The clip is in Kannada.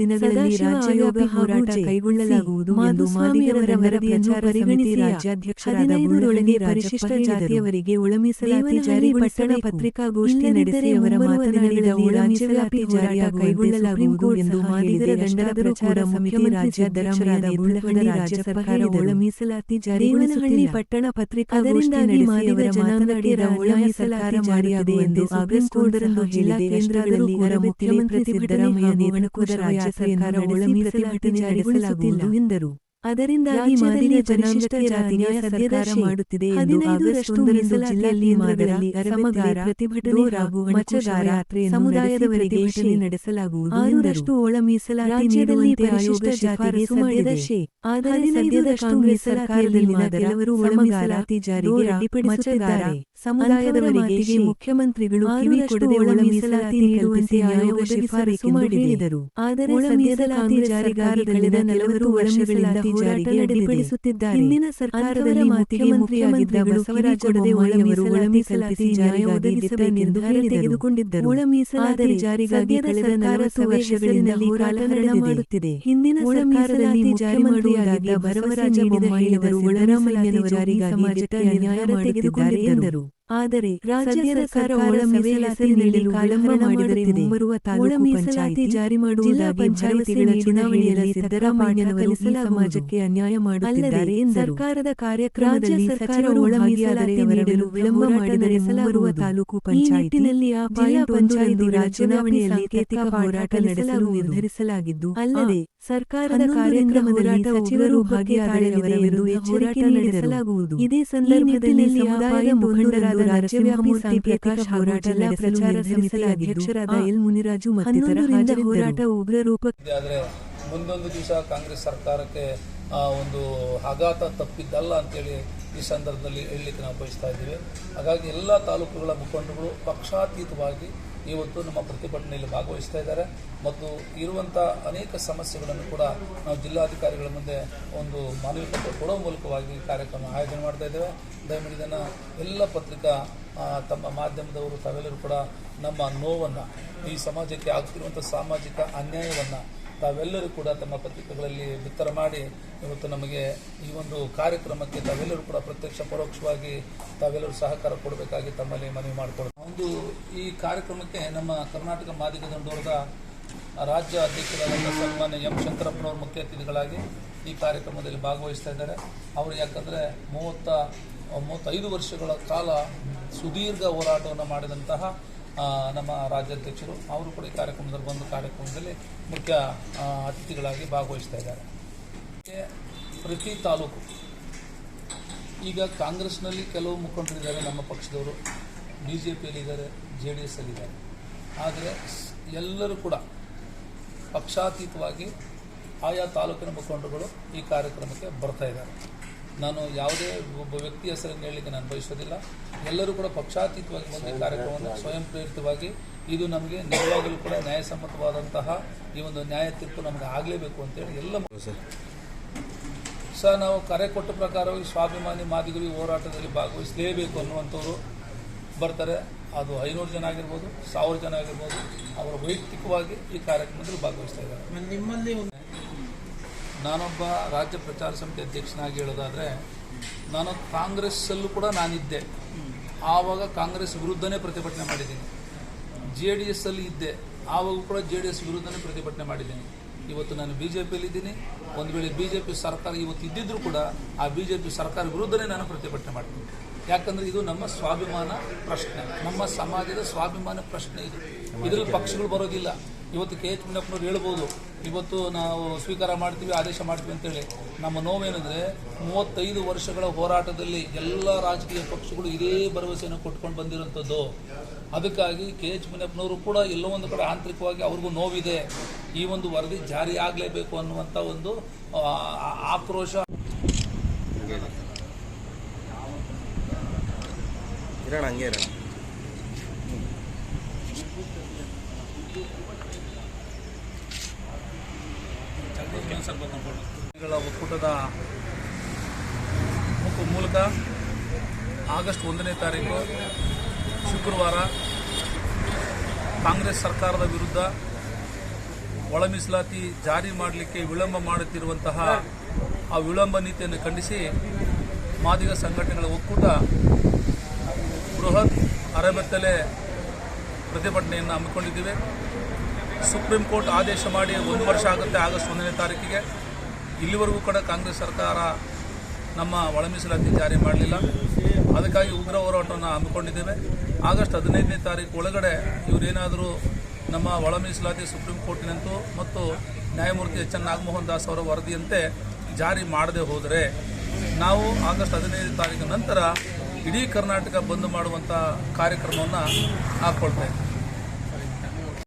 ದಿನಗಳಲ್ಲಿ ರಾಜ್ಯವ್ಯಾಪಿ ಹೋರಾಟ ಕೈಗೊಳ್ಳಲಾಗುವುದು ಎಂದು ಮಾದಿಗರವರ ವರದಿಯನ್ನು ಪರಿಗಣಿಸಿ ರಾಜ್ಯಾಧ್ಯಕ್ಷರಾದ ಬುಳ್ಳೊಳಗೆ ಪರಿಶಿಷ್ಟ ಜಾತಿಯವರಿಗೆ ಒಳಮೀಸಲಾತಿ ಜಾರಿ ಪಟ್ಟಣ ಪತ್ರಿಕಾಗೋಷ್ಠಿ ನಡೆಸಿ ಅವರ ಮಾತನಾಡಿದ ರಾಜ್ಯವ್ಯಾಪಿ ಜಾರಿಯ ಕೈಗೊಳ್ಳಲಾಗುವುದು ಎಂದು ಮಾದಿಗರ ದಂಡದ ಪ್ರಚಾರ ಸಮಿತಿ ರಾಜ್ಯಾಧ್ಯಕ್ಷರಾದ ಬುಳ್ಳಹಳ್ಳಿ ರಾಜ್ಯ ಸರ್ಕಾರ ಒಳಮೀಸಲಾತಿ ಜಾರಿಗೊಳಿಸುತ್ತಿಲ್ಲ ಪಟ್ಟಣ ಪತ್ರಿಕಾಗೋಷ್ಠಿ ಮಾದಿಗರ ಮಾತನಾಡಿದ ಒಳ ಮೀಸಲಾತಿ ಜಾರಿಯಾಗುವುದು ಎಂದು ಆಗಸ್ಟ್ ಒಂದರಂದು ಜಿಲ್ಲಾ ಕೇಂದ್ರಗಳಲ್ಲಿ ಅವರ ಮುಖ್ಯಮಂತ್ರಿ ಸಿದ್ದರಾಮಯ್ಯ ನೇಮಕದ ರಾಜ್ಯ ಸರ್ಕಾರ ಒಳ ಮೀಸಲಾತಿ ಜಾರಿಗೊಳಿಸುತ್ತಿಲ್ಲ ಎಂದರು. ಅದರಿಂದಾಗಿ ಮಾದಿಗ ಜನಾಂಗಕ್ಕೆ ಜಾತಿಯ ಸರ್ಕಾರ ಮಾಡುತ್ತಿದೆ ಎಂದು ಆಗಸ್ಟ್ ಒಂದರಂದು ಜಿಲ್ಲೆಯಲ್ಲಿ ಮಾದರಿ ಅರಮಗಾರ ಪ್ರತಿಭಟನೆ ಹಾಗೂ ಮಚ್ಚಗಾರ ಸಮುದಾಯದವರಿಗೆ ನಡೆಸಲಾಗುವುದು ಆರರಷ್ಟು ಒಳ ಮೀಸಲಾತಿ ನೀಡುವಂತೆ ಪರಿಶಿಷ್ಟ ಜಾತಿಗೆ ಸದ್ಯದ ಶೇ ಆದರೆ ಸದ್ಯದ ಕೆಲವರು ಒಳ ಮೀಸಲಾತಿ ಜಾರಿಗೆ ಅಡ್ಡಿಪಡಿಸುತ್ತಿದ್ದಾರೆ. ಸಮುದಾಯದವರಿಗೆ ಮುಖ್ಯಮಂತ್ರಿಗಳು ಕಿವಿ ಕೊಡದೆ ಒಳ ಮೀಸಲಾತಿ ನೀಡುವಂತೆ ಆಯೋಗ ಶಿಫಾರಸು ಮಾಡಿದರು ಆದರೆ ಸದ್ಯದ ಕಳೆದ ನಲವತ್ತು ವರ್ಷಗಳಿಂದ ಜಾರಿಗೆ ಹಿಂದಿನ ಸರ್ಕಾರದಲ್ಲಿ ಮುಖ್ಯಮಂತ್ರಿಯಾಗಿದ್ದ ಬಸವರಾಜ ಬೊಮ್ಮಾಯಿಯವರು ಒಳ ಮೀಸಲಾತಿ ಜಾರಿ ಒದಗಿಸಬೇಕೆಂದು ತೆಗೆದುಕೊಂಡಿದ್ದರು. ಒಳ ಮೀಸಲಾತಿ ಜಾರಿಗಾಗಿ ಕಳೆದ ನಲವತ್ತು ವರ್ಷಗಳಿಂದ ಹೋರಾಟ ಮಾಡುತ್ತಿದೆ ಹಿಂದಿನ ಸರ್ಕಾರದಲ್ಲಿ ಜಾರಿ ಬಸವರಾಜ ಬೊಮ್ಮಾಯಿಯವರು ಒಳರಾಮಯ್ಯನವರು ಜಾರಿಗಾಗಿ ಸಮಾಜಕ್ಕೆ ಅನ್ಯಾಯ ತೆಗೆದುಕೊಂಡಿದ್ದಾರೆ. ಎಂದರು. ಆದರೆ ರಾಜ್ಯ ಸರ್ಕಾರ ಒಳ ಮೀಸಲಾತಿ ನೀಡಲು ವಿಳಂಬ ಮಾಡಿದರೆ ಮುಂಬರುವ ತಾಲೂಕು ಪಂಚಾಯಿತಿ ಜಾರಿ ಮಾಡುವುದಾಗಿ ಪಂಚಾಯಿತಿಗಳ ಚುನಾವಣೆಯಲ್ಲಿ ಸಿದ್ದರಾಮಯ್ಯನವರು ಈ ಸಮಾಜಕ್ಕೆ ಅನ್ಯಾಯ ಮಾಡುತ್ತಿದ್ದಾರೆ ಎಂದರು. ಸರ್ಕಾರದ ಕಾರ್ಯಕ್ರಮದಲ್ಲಿ ಸರ್ಕಾರ ಒಳ ಮೀಸಲಾತಿ ನೀಡಲು ವಿಳಂಬ ಮಾಡಿದರೆ ಮುಂಬರುವ ತಾಲೂಕು ಪಂಚಾಯಿತಿನಲ್ಲಿ ಆ ಪಂಚಾಯಿತಿ ಪಂಚಾಯಿತಿಗಳ ಚುನಾವಣೆಯಲ್ಲಿ ಹೋರಾಟ ನಡೆಸಲು ನಿರ್ಧರಿಸಲಾಗಿದ್ದು ಅಲ್ಲದೆ ಸರ್ಕಾರದ ಕಾರ್ಯಕ್ರಮದಲ್ಲಿ ಸಚಿವರು ಭಾಗಿಯಾಗಲಿದೆ ಎಂದು ಎಚ್ಚರಿಕೆ ನಡೆಸಲಾಗುವುದು ಇದೇ ಸಂದರ್ಭದಲ್ಲಿ ಸಮುದಾಯ ಮುಖಂಡರಾದ ರಾಜ್ಯವ್ಯಾಪಿ ಪ್ರಕಾಶ್ ಹೋರಾಟ ಪ್ರಚಾರ ಸಮಿತಿ ಅಧ್ಯಕ್ಷರಾದ ಎಲ್ ಮುನಿರಾಜು ಮತ್ತಿತರ ಹೋರಾಟ ಉಗ್ರ ರೂಪ ಮುಂದೊಂದು ದಿವಸ ಕಾಂಗ್ರೆಸ್ ಸರ್ಕಾರಕ್ಕೆ ಆ, ಒಂದು ಆಘಾತ ತಪ್ಪಿದ್ದಲ್ಲ ಅಂತೇಳಿ ಈ ಸಂದರ್ಭದಲ್ಲಿ ಹೇಳಲಿಕ್ಕೆ ನಾವು ಬಯಸ್ತಾ ಇದ್ದೀವಿ. ಹಾಗಾಗಿ ಎಲ್ಲ ತಾಲೂಕುಗಳ ಮುಖಂಡರುಗಳು ಪಕ್ಷಾತೀತವಾಗಿ ಇವತ್ತು ನಮ್ಮ ಪ್ರತಿಭಟನೆಯಲ್ಲಿ ಭಾಗವಹಿಸ್ತಾ ಇದ್ದಾರೆ. ಮತ್ತು ಇರುವಂಥ ಅನೇಕ ಸಮಸ್ಯೆಗಳನ್ನು ಕೂಡ ನಾವು ಜಿಲ್ಲಾಧಿಕಾರಿಗಳ ಮುಂದೆ ಒಂದು ಮನವಿ ಪತ್ರ ಮೂಲಕವಾಗಿ ಕಾರ್ಯಕ್ರಮ ಆಯೋಜನೆ ಮಾಡ್ತಾ ಇದ್ದೇವೆ. ದಯಮಾಡಿ ಇದನ್ನು ಎಲ್ಲ ಪತ್ರಿಕಾ ತಮ್ಮ ಮಾಧ್ಯಮದವರು ತಾವೆಲ್ಲರೂ ಕೂಡ ನಮ್ಮ ನೋವನ್ನು, ಈ ಸಮಾಜಕ್ಕೆ ಆಗ್ತಿರುವಂಥ ಸಾಮಾಜಿಕ ಅನ್ಯಾಯವನ್ನು ತಾವೆಲ್ಲರೂ ಕೂಡ ತಮ್ಮ ಪತ್ರಿಕೆಗಳಲ್ಲಿ ಬಿತ್ತರ ಮಾಡಿ, ಇವತ್ತು ನಮಗೆ ಈ ಒಂದು ಕಾರ್ಯಕ್ರಮಕ್ಕೆ ತಾವೆಲ್ಲರೂ ಕೂಡ ಪ್ರತ್ಯಕ್ಷ, ಪರೋಕ್ಷವಾಗಿ ತಾವೆಲ್ಲರೂ ಸಹಕಾರ ಕೊಡಬೇಕಾಗಿ ತಮ್ಮಲ್ಲಿ ಮನವಿ ಮಾಡಿಕೊಡ್ತಾರೆ ಒಂದು ಈ ಕಾರ್ಯಕ್ರಮಕ್ಕೆ ನಮ್ಮ ಕರ್ನಾಟಕ ಮಾದಿಗ ದಂಡೋರದ ರಾಜ್ಯ ಅಧ್ಯಕ್ಷರಾದಂಥ ಸನ್ಮಾನ್ಯ ಎಂ. ಶಂಕರಪ್ಪನವರು ಮುಖ್ಯ ಅತಿಥಿಗಳಾಗಿ ಈ ಕಾರ್ಯಕ್ರಮದಲ್ಲಿ ಭಾಗವಹಿಸ್ತಾ ಇದ್ದಾರೆ. ಅವರು ಯಾಕಂದರೆ ಮೂವತ್ತ, ಮೂವತ್ತೈದು ವರ್ಷಗಳ ಕಾಲ ಸುದೀರ್ಘ ಹೋರಾಟವನ್ನು ಮಾಡಿದಂತಹ ನಮ್ಮ ರಾಜ್ಯಾಧ್ಯಕ್ಷರು ಅವರು ಕೂಡ ಈ ಕಾರ್ಯಕ್ರಮದಲ್ಲಿ ಬಂದು ಕಾರ್ಯಕ್ರಮದಲ್ಲಿ ಮುಖ್ಯ ಅತಿಥಿಗಳಾಗಿ ಭಾಗವಹಿಸ್ತಾ ಇದ್ದಾರೆ. ಪ್ರತಿ ತಾಲೂಕು. ಈಗ ಕಾಂಗ್ರೆಸ್ನಲ್ಲಿ ಕೆಲವು ಮುಖಂಡರಿದ್ದಾರೆ, ನಮ್ಮ ಪಕ್ಷದವರು. ಬಿ ಜೆ ಪಿಯಲ್ಲಿದ್ದಾರೆ ಜೆ ಡಿ ಎಸ್ ಅಲ್ಲಿದ್ದಾರೆ ಆದರೆ ಎಲ್ಲರೂ ಕೂಡ ಪಕ್ಷಾತೀತವಾಗಿ ಆಯಾ ತಾಲೂಕಿನ ಮುಖಂಡರುಗಳು ಈ ಕಾರ್ಯಕ್ರಮಕ್ಕೆ ಬರ್ತಾ ಇದ್ದಾರೆ. ನಾನು ಯಾವುದೇ ಒಬ್ಬ ವ್ಯಕ್ತಿ ಹೆಸರನ್ನು ಹೇಳಲಿಕ್ಕೆ ನಾನು ಬಯಸೋದಿಲ್ಲ ಎಲ್ಲರೂ ಕೂಡ ಪಕ್ಷಾತೀತವಾಗಿ ಬಂದ ಈ ಕಾರ್ಯಕ್ರಮವನ್ನು ಸ್ವಯಂ ಪ್ರೇರಿತವಾಗಿ ಇದು ನಮಗೆ ನಿಜವಾಗಲೂ ಕೂಡ ನ್ಯಾಯಸಮ್ಮತವಾದಂತಹ ಈ ಒಂದು ನ್ಯಾಯ ತೀರ್ಪು ನಮಗೆ ಆಗಲೇಬೇಕು ಅಂತೇಳಿ ಎಲ್ಲ ಸರ್. ನಾವು ಕರೆ ಕೊಟ್ಟ ಪ್ರಕಾರವಾಗಿ ಸ್ವಾಭಿಮಾನಿ ಮಾದಿಗರಿ ಹೋರಾಟದಲ್ಲಿ ಭಾಗವಹಿಸಲೇಬೇಕು ಅನ್ನುವಂಥವ್ರು ಬರ್ತಾರೆ. ಅದು ಐನೂರು ಜನ ಆಗಿರ್ಬೋದು ಸಾವಿರ ಜನ ಆಗಿರ್ಬೋದು ಅವರು ವೈಯಕ್ತಿಕವಾಗಿ ಈ ಕಾರ್ಯಕ್ರಮದಲ್ಲಿ ಭಾಗವಹಿಸ್ತಾ ಇದ್ದಾರೆ. ನಿಮ್ಮಲ್ಲಿ ಒಂದು ನಾನೊಬ್ಬ ರಾಜ್ಯ ಪ್ರಚಾರ ಸಮಿತಿ ಅಧ್ಯಕ್ಷನಾಗಿ ಹೇಳೋದಾದರೆ, ನಾನು ಕಾಂಗ್ರೆಸ್ಸಲ್ಲೂ ಕೂಡ ನಾನಿದ್ದೆ. ಆವಾಗ ಕಾಂಗ್ರೆಸ್ ವಿರುದ್ಧನೇ ಪ್ರತಿಭಟನೆ ಮಾಡಿದ್ದೀನಿ. ಜೆ ಡಿ ಎಸ್ ಅಲ್ಲಿ ಇದ್ದೆ. ಆವಾಗ ಕೂಡ ಜೆ ಡಿ ಎಸ್ ವಿರುದ್ಧನೇ ಪ್ರತಿಭಟನೆ ಮಾಡಿದ್ದೀನಿ. ಇವತ್ತು ನಾನು ಬಿ ಜೆ ಪಿಯಲ್ಲಿದ್ದೀನಿ ಒಂದು ವೇಳೆ ಬಿ ಜೆ ಪಿ ಸರ್ಕಾರ ಇವತ್ತು ಇದ್ದಿದ್ದರೂ ಕೂಡ ಆ ಬಿ ಜೆ ಪಿ ಸರ್ಕಾರ ವಿರುದ್ಧನೇ ನಾನು ಪ್ರತಿಭಟನೆ ಮಾಡ್ತೀನಿ. ಯಾಕಂದರೆ ಇದು ನಮ್ಮ ಸ್ವಾಭಿಮಾನ ಪ್ರಶ್ನೆ. ನಮ್ಮ ಸಮಾಜದ ಸ್ವಾಭಿಮಾನ ಪ್ರಶ್ನೆ ಇದು. ಇದರಲ್ಲಿ ಪಕ್ಷಗಳು ಬರೋದಿಲ್ಲ. ಇವತ್ತು ಕೆ ಎಚ್ ಮುನಿಯಪ್ಪನವ್ರು ಹೇಳ್ಬೋದು ಇವತ್ತು ನಾವು ಸ್ವೀಕಾರ ಮಾಡ್ತೀವಿ ಆದೇಶ ಮಾಡ್ತೀವಿ ಅಂತೇಳಿ. ನಮ್ಮ ನೋವೇನೆಂದರೆ ಮೂವತ್ತೈದು ವರ್ಷಗಳ ಹೋರಾಟದಲ್ಲಿ ಎಲ್ಲ ರಾಜಕೀಯ ಪಕ್ಷಗಳು ಇದೇ ಭರವಸೆಯನ್ನು ಕೊಟ್ಕೊಂಡು ಬಂದಿರುವಂಥದ್ದು ಅದಕ್ಕಾಗಿ ಕೆ ಎಚ್ ಮುನಿಯಪ್ಪನವರು ಕೂಡ ಎಲ್ಲೋ ಒಂದು ಕಡೆ ಆಂತರಿಕವಾಗಿ ಅವ್ರಿಗೂ ನೋವಿದೆ. ಈ ಒಂದು ವರದಿ ಜಾರಿ ಆಗಲೇಬೇಕು ಅನ್ನುವಂಥ ಒಂದು ಆಕ್ರೋಶ. ಇರೋಣ ಹಂಗೆ ಇರೋಣ ಒಕ್ಕೂಟದ ಮೂಲಕ ಆಗಸ್ಟ್ ಒಂದನೇ ತಾರೀಕು ಶುಕ್ರವಾರ ಕಾಂಗ್ರೆಸ್ ಸರ್ಕಾರದ ವಿರುದ್ಧ ಒಳ ಮೀಸಲಾತಿ ಜಾರಿ ಮಾಡಲಿಕ್ಕೆ ವಿಳಂಬ ಮಾಡುತ್ತಿರುವಂತಹ ಆ ವಿಳಂಬ ನೀತಿಯನ್ನು ಖಂಡಿಸಿ ಮಾದಿಗ ಸಂಘಟನೆಗಳ ಒಕ್ಕೂಟ ಬೃಹತ್ ಅರೆಬೆತ್ತಲೆ ಪ್ರತಿಭಟನೆಯನ್ನು ಹಮ್ಮಿಕೊಂಡಿದ್ದೀವಿ. ಸುಪ್ರೀಂ ಕೋರ್ಟ್ ಆದೇಶ ಮಾಡಿ ಒಂದು ವರ್ಷ ಆಗುತ್ತೆ ಆಗಸ್ಟ್ ಒಂದನೇ ತಾರೀಕಿಗೆ. ಇಲ್ಲಿವರೆಗೂ ಕೂಡ ಕಾಂಗ್ರೆಸ್ ಸರ್ಕಾರ ನಮ್ಮ ಒಳ ಮೀಸಲಾತಿ ಜಾರಿ ಮಾಡಲಿಲ್ಲ. ಅದಕ್ಕಾಗಿ ಉಗ್ರ ಹೋರಾಟವನ್ನು ಹಮ್ಮಿಕೊಂಡಿದ್ದೇವೆ. ಆಗಸ್ಟ್ ಹದಿನೈದನೇ ತಾರೀಕು ಒಳಗಡೆ ಇವರೇನಾದರೂ ನಮ್ಮ ಒಳ ಮೀಸಲಾತಿ ಸುಪ್ರೀಂ ಕೋರ್ಟಿನಂತೂ ಮತ್ತು ನ್ಯಾಯಮೂರ್ತಿ ಎಚ್ ಎನ್ ನಾಗಮೋಹನ್ ದಾಸ್ ಅವರ ವರದಿಯಂತೆ ಜಾರಿ ಮಾಡದೆ ಹೋದರೆ ನಾವು ಆಗಸ್ಟ್ ಹದಿನೈದು ತಾರೀಕು ನಂತರ ಇಡೀ ಕರ್ನಾಟಕ ಬಂದ್ ಮಾಡುವಂಥ ಕಾರ್ಯಕ್ರಮವನ್ನು ಹಾಕ್ಕೊಳ್ತಾ ಇದ್ದೀವಿ